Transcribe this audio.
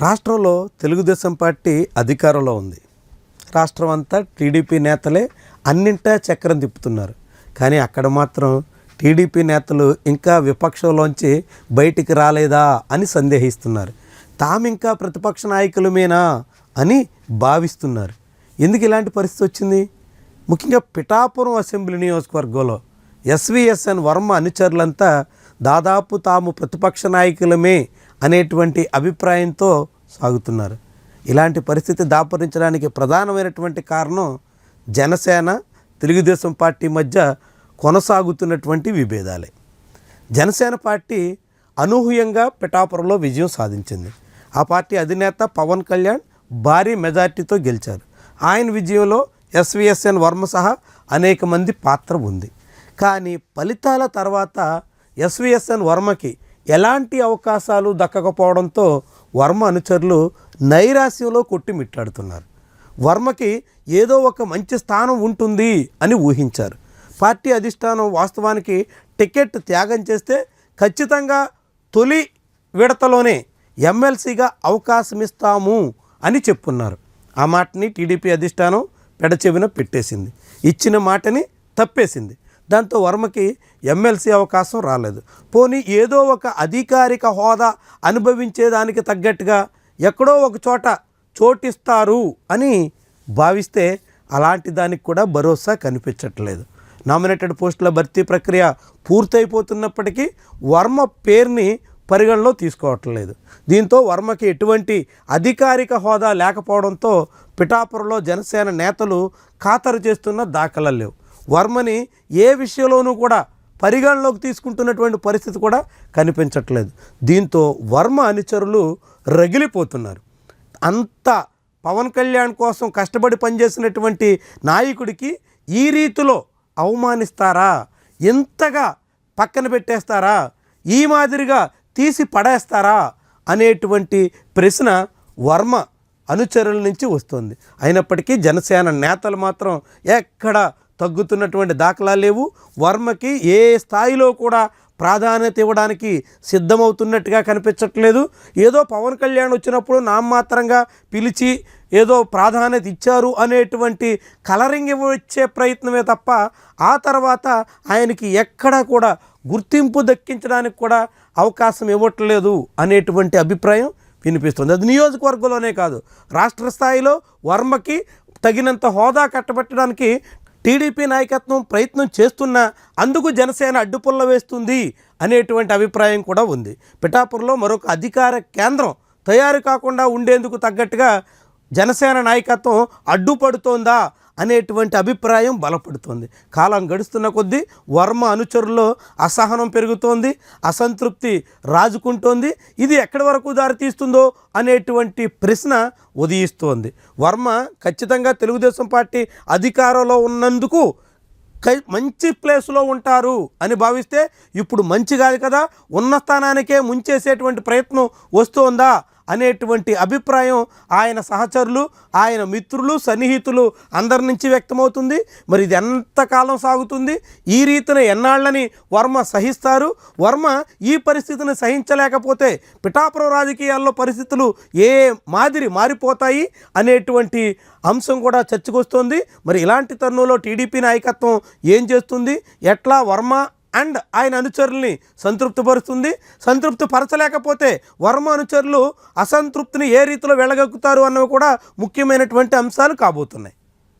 రాష్ట్రంలో తెలుగుదేశం పార్టీ అధికారంలో ఉంది. రాష్ట్రం అంతా టీడీపీ నేతలే అన్నింటా చక్రం తిప్పుతున్నారు. కానీ అక్కడ మాత్రం టీడీపీ నేతలు ఇంకా విపక్షంలోంచి బయటికి రాలేదా అని సందేహిస్తున్నారు. తాము ఇంకా ప్రతిపక్ష నాయకులమేనా అని భావిస్తున్నారు. ఎందుకు ఇలాంటి పరిస్థితి వచ్చింది? ముఖ్యంగా పిఠాపురం అసెంబ్లీ నియోజకవర్గంలో ఎస్విఎస్ఎన్ వర్మ అనుచరులంతా దాదాపు తాము ప్రతిపక్ష నాయకులమే అనేటువంటి అభిప్రాయంతో సాగుతున్నారు. ఇలాంటి పరిస్థితి దాపరించడానికి ప్రధానమైనటువంటి కారణం జనసేన తెలుగుదేశం పార్టీ మధ్య కొనసాగుతున్నటువంటి విభేదాలే. జనసేన పార్టీ అనూహ్యంగా పిఠాపురంలో విజయం సాధించింది. ఆ పార్టీ అధినేత పవన్ కళ్యాణ్ భారీ మెజార్టీతో గెలిచారు. ఆయన విజయంలో ఎస్విఎస్ఎన్ వర్మ సహా అనేక మంది పాత్ర ఉంది. కానీ ఫలితాల తర్వాత ఎస్విఎస్ఎన్ వర్మకి ఎలాంటి అవకాశాలు దక్కకపోవడంతో వర్మ అనుచరులు నైరాశ్యంలో కొట్టిమిట్టాడుతున్నారు. వర్మకి ఏదో ఒక మంచి స్థానం ఉంటుంది అని ఊహించారు. పార్టీ అధిష్టానం వాస్తవానికి టికెట్ త్యాగం చేస్తే ఖచ్చితంగా తొలి విడతలోనే ఎమ్మెల్సీగా అవకాశం ఇస్తాము అని చెప్పున్నారు. ఆ మాటని టీడీపీ అధిష్టానం పెడచెవిన పెట్టేసింది. ఇచ్చిన మాటని తప్పేసింది. దాంతో వర్మకి ఎమ్మెల్సీ అవకాశం రాలేదు. పోనీ ఏదో ఒక అధికారిక హోదా అనుభవించేదానికి తగ్గట్టుగా ఎక్కడో ఒక చోట చోటిస్తారు అని భావిస్తే అలాంటి దానికి కూడా భరోసా కనిపించట్లేదు. నామినేటెడ్ పోస్టుల భర్తీ ప్రక్రియ పూర్తయిపోతున్నప్పటికీ వర్మ పేరుని పరిగణలో తీసుకోవట్లేదు. దీంతో వర్మకి ఎటువంటి అధికారిక హోదా లేకపోవడంతో పిఠాపురంలో జనసేన నేతలు ఖాతరు చేస్తున్న దాఖలా లేవు. వర్మని ఏ విషయంలోనూ కూడా పరిగణలోకి తీసుకుంటున్నటువంటి పరిస్థితి కూడా కనిపించట్లేదు. దీంతో వర్మ అనుచరులు రగిలిపోతున్నారు. అంత పవన్ కళ్యాణ్ కోసం కష్టపడి పనిచేసినటువంటి నాయకుడికి ఈ రీతిలో అవమానిస్తారా? ఇంతగా పక్కన పెట్టేస్తారా? ఈ మాదిరిగా తీసి పడేస్తారా? అనేటువంటి ప్రశ్న వర్మ అనుచరుల నుంచి వస్తుంది. అయినప్పటికీ జనసేన నేతలు మాత్రం ఎక్కడ తగ్గుతున్నటువంటి దాఖలా లేవు. వర్మకి ఏ స్థాయిలో కూడా ప్రాధాన్యత ఇవ్వడానికి సిద్ధమవుతున్నట్టుగా కనిపించట్లేదు. ఏదో పవన్ కళ్యాణ్ వచ్చినప్పుడు నామమాత్రంగా పిలిచి ఏదో ప్రాధాన్యత ఇచ్చారు అనేటువంటి కలరింగ్ ఇవ్వచ్చే ప్రయత్నమే తప్ప ఆ తర్వాత ఆయనకి ఎక్కడా కూడా గుర్తింపు దక్కించడానికి కూడా అవకాశం ఇవ్వట్లేదు అనేటువంటి అభిప్రాయం వినిపిస్తుంది. అది నియోజకవర్గంలోనే కాదు రాష్ట్ర స్థాయిలో వర్మకి తగినంత హోదా కట్టబెట్టడానికి టీడీపీ నాయకత్వం ప్రయత్నం చేస్తున్నా అందుకు జనసేన అడ్డుపుల్ల వేస్తుంది అనేటువంటి అభిప్రాయం కూడా ఉంది. పిఠాపురంలో మరొక అధికార కేంద్రం తయారు కాకుండా ఉండేందుకు తగ్గట్టుగా జనసేన నాయకత్వం అడ్డుపడుతోందా అనేటువంటి అభిప్రాయం బలపడుతోంది. కాలం గడుస్తున్న కొద్దీ వర్మ అనుచరుల్లో అసహనం పెరుగుతోంది అసంతృప్తి రాజుకుంటోంది. ఇది ఎక్కడి వరకు దారితీస్తుందో అనేటువంటి ప్రశ్న ఉదయిస్తోంది. వర్మ ఖచ్చితంగా తెలుగుదేశం పార్టీ అధికారంలో ఉన్నందుకు మంచి ప్లేస్లో ఉంటారు అని భావిస్తే ఇప్పుడు మంచి కాదు కదా ఉన్న స్థానానికే ముంచేసేటువంటి ప్రయత్నం వస్తోందా? అనేటువంటి అభిప్రాయం ఆయన సహచరులు ఆయన మిత్రులు సన్నిహితులు అందరి నుంచి వ్యక్తమవుతుంది. మరి ఇది ఎంతకాలం సాగుతుంది? ఈ రీతిన ఎన్నాళ్ళని వర్మ సహిస్తారు? వర్మ ఈ పరిస్థితిని సహించలేకపోతే పిఠాపురం రాజకీయాల్లో పరిస్థితులు ఏ మాదిరి మారిపోతాయి అనేటువంటి అంశం కూడా చర్చకొస్తోంది మరి ఇలాంటి తరుణంలో టీడీపీ నాయకత్వం ఏం చేస్తుంది? ఎట్లా వర్మ అండ్ ఆయన అనుచరుల్ని సంతృప్తిపరుస్తుంది. సంతృప్తి పరచలేకపోతే వర్మ అనుచరులు అసంతృప్తిని ఏ రీతిలో వెళ్ళగక్కుతారు అన్నవి కూడా ముఖ్యమైనటువంటి అంశాలు కాబోతున్నాయి.